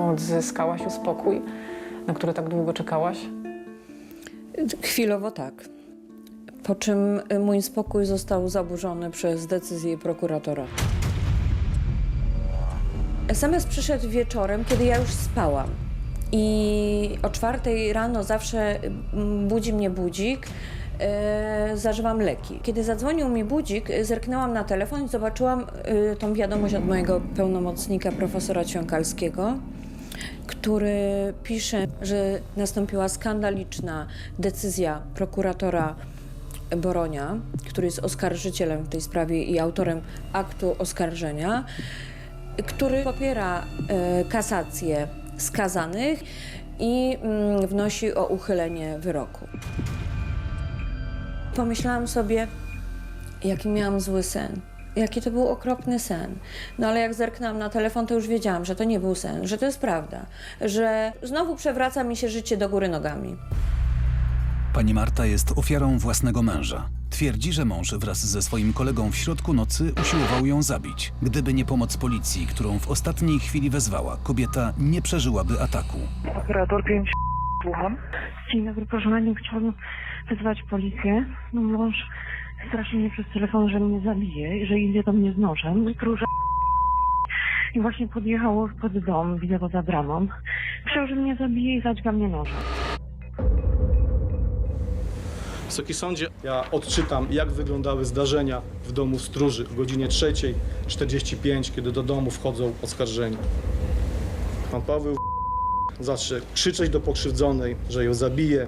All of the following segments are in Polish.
Odzyskałaś spokój, na który tak długo czekałaś? Chwilowo tak. Po czym y, mój spokój został zaburzony przez decyzję prokuratora. SMS przyszedł wieczorem, kiedy ja już spałam. I o czwartej rano zawsze mm, budzi mnie budzik. E, zażywam leki. Kiedy zadzwonił mi budzik, zerknęłam na telefon i zobaczyłam e, tą wiadomość od mojego pełnomocnika, profesora Ciąkalskiego, który pisze, że nastąpiła skandaliczna decyzja prokuratora Boronia, który jest oskarżycielem w tej sprawie i autorem aktu oskarżenia, który popiera e, kasację skazanych i mm, wnosi o uchylenie wyroku. Pomyślałam sobie, jaki miałam zły sen. Jaki to był okropny sen. No ale jak zerknęłam na telefon, to już wiedziałam, że to nie był sen, że to jest prawda, że znowu przewraca mi się życie do góry nogami. Pani Marta jest ofiarą własnego męża. Twierdzi, że mąż wraz ze swoim kolegą w środku nocy usiłował ją zabić. Gdyby nie pomoc policji, którą w ostatniej chwili wezwała, kobieta nie przeżyłaby ataku. Operator 5, słucham. Dzień dobry, proszę chciałabym wezwać policję. No mąż straszył mnie przez telefon, że mnie zabije, że idzie do mnie z nożem i. I właśnie podjechał pod dom, widzę go za bramą. Chciał, że mnie zabije i zadźga mnie nożem. Wysoki sądzie, ja odczytam, jak wyglądały zdarzenia w domu stróży o godzinie 3.45, kiedy do domu wchodzą oskarżeni. Pan Paweł zaczął krzyczeć do pokrzywdzonej, że ją zabije.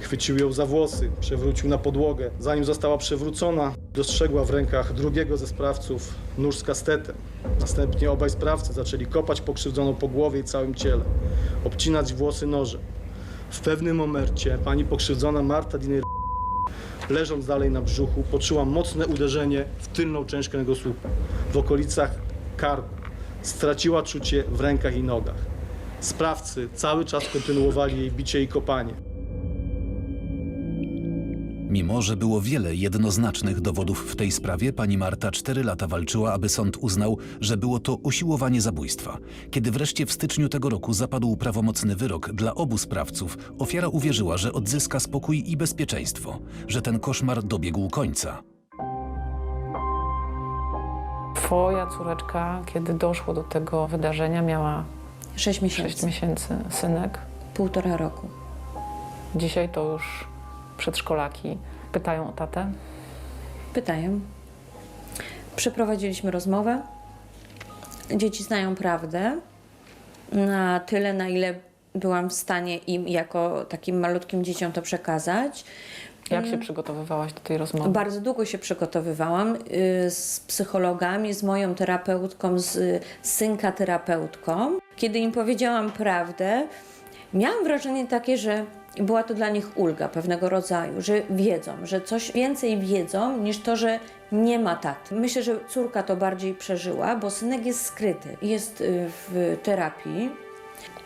Chwycił ją za włosy, przewrócił na podłogę. Zanim została przewrócona, dostrzegła w rękach drugiego ze sprawców nóż z kastetem. Następnie obaj sprawcy zaczęli kopać pokrzywdzoną po głowie i całym ciele, obcinać włosy nożem. W pewnym momencie pani pokrzywdzona Marta Diney leżąc dalej na brzuchu, poczuła mocne uderzenie w tylną część kręgosłupa, w okolicach karku. Straciła czucie w rękach i nogach. Sprawcy cały czas kontynuowali jej bicie i kopanie. Mimo, że było wiele jednoznacznych dowodów w tej sprawie, pani Marta cztery lata walczyła, aby sąd uznał, że było to usiłowanie zabójstwa. Kiedy wreszcie w styczniu tego roku zapadł prawomocny wyrok dla obu sprawców, ofiara uwierzyła, że odzyska spokój i bezpieczeństwo, że ten koszmar dobiegł końca. Twoja córeczka, kiedy doszło do tego wydarzenia, miała Sześć miesięcy, 6 miesięcy, synek. półtora roku. Dzisiaj to już przedszkolaki. Pytają o tatę. Pytają. Przeprowadziliśmy rozmowę. Dzieci znają prawdę na tyle, na ile byłam w stanie im jako takim malutkim dzieciom to przekazać. Jak się przygotowywałaś do tej rozmowy? Bardzo długo się przygotowywałam y, z psychologami, z moją terapeutką, z y, synka terapeutką. Kiedy im powiedziałam prawdę, miałam wrażenie takie, że była to dla nich ulga pewnego rodzaju, że wiedzą, że coś więcej wiedzą niż to, że nie ma taty. Myślę, że córka to bardziej przeżyła, bo synek jest skryty. Jest y, w terapii.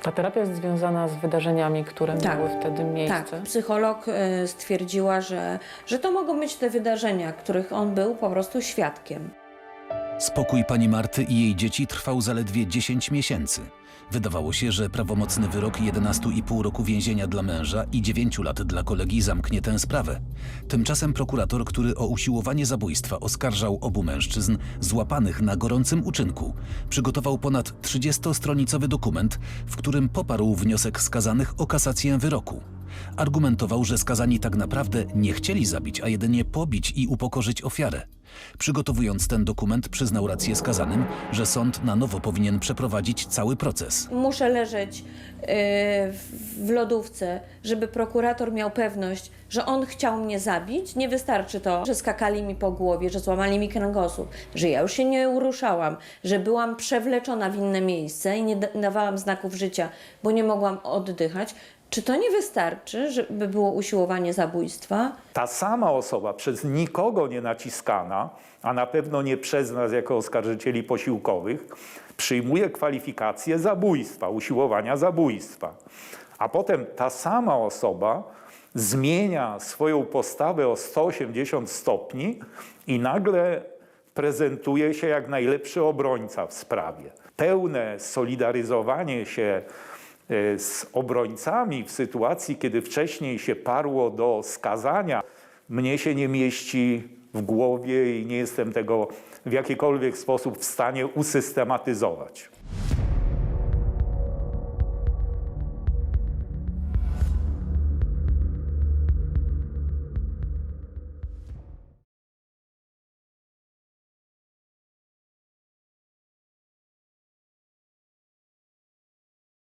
Ta terapia jest związana z wydarzeniami, które Tak. miały wtedy miejsce. Tak, psycholog y, stwierdziła, że, że to mogą być te wydarzenia, których on był po prostu świadkiem. Spokój pani Marty i jej dzieci trwał zaledwie 10 miesięcy. Wydawało się, że prawomocny wyrok 11,5 roku więzienia dla męża i 9 lat dla kolegi zamknie tę sprawę. Tymczasem prokurator, który o usiłowanie zabójstwa oskarżał obu mężczyzn złapanych na gorącym uczynku, przygotował ponad 30-stronicowy dokument, w którym poparł wniosek skazanych o kasację wyroku. Argumentował, że skazani tak naprawdę nie chcieli zabić, a jedynie pobić i upokorzyć ofiarę. Przygotowując ten dokument, przyznał rację skazanym, że sąd na nowo powinien przeprowadzić cały proces. muszę leżeć y, w lodówce, żeby prokurator miał pewność, że on chciał mnie zabić. Nie wystarczy to, że skakali mi po głowie, że złamali mi kręgosłup, że ja już się nie uruszałam, że byłam przewleczona w inne miejsce i nie da- dawałam znaków życia, bo nie mogłam oddychać. Czy to nie wystarczy, żeby było usiłowanie zabójstwa? ta sama osoba przez nikogo nie naciskana, a na pewno nie przez nas jako oskarżycieli posiłkowych, przyjmuje kwalifikację zabójstwa, usiłowania zabójstwa. A potem ta sama osoba zmienia swoją postawę o 180 stopni i nagle prezentuje się jak najlepszy obrońca w sprawie. pełne solidaryzowanie się z obrońcami w sytuacji, kiedy wcześniej się parło do skazania, mnie się nie mieści w głowie i nie jestem tego w jakikolwiek sposób w stanie usystematyzować.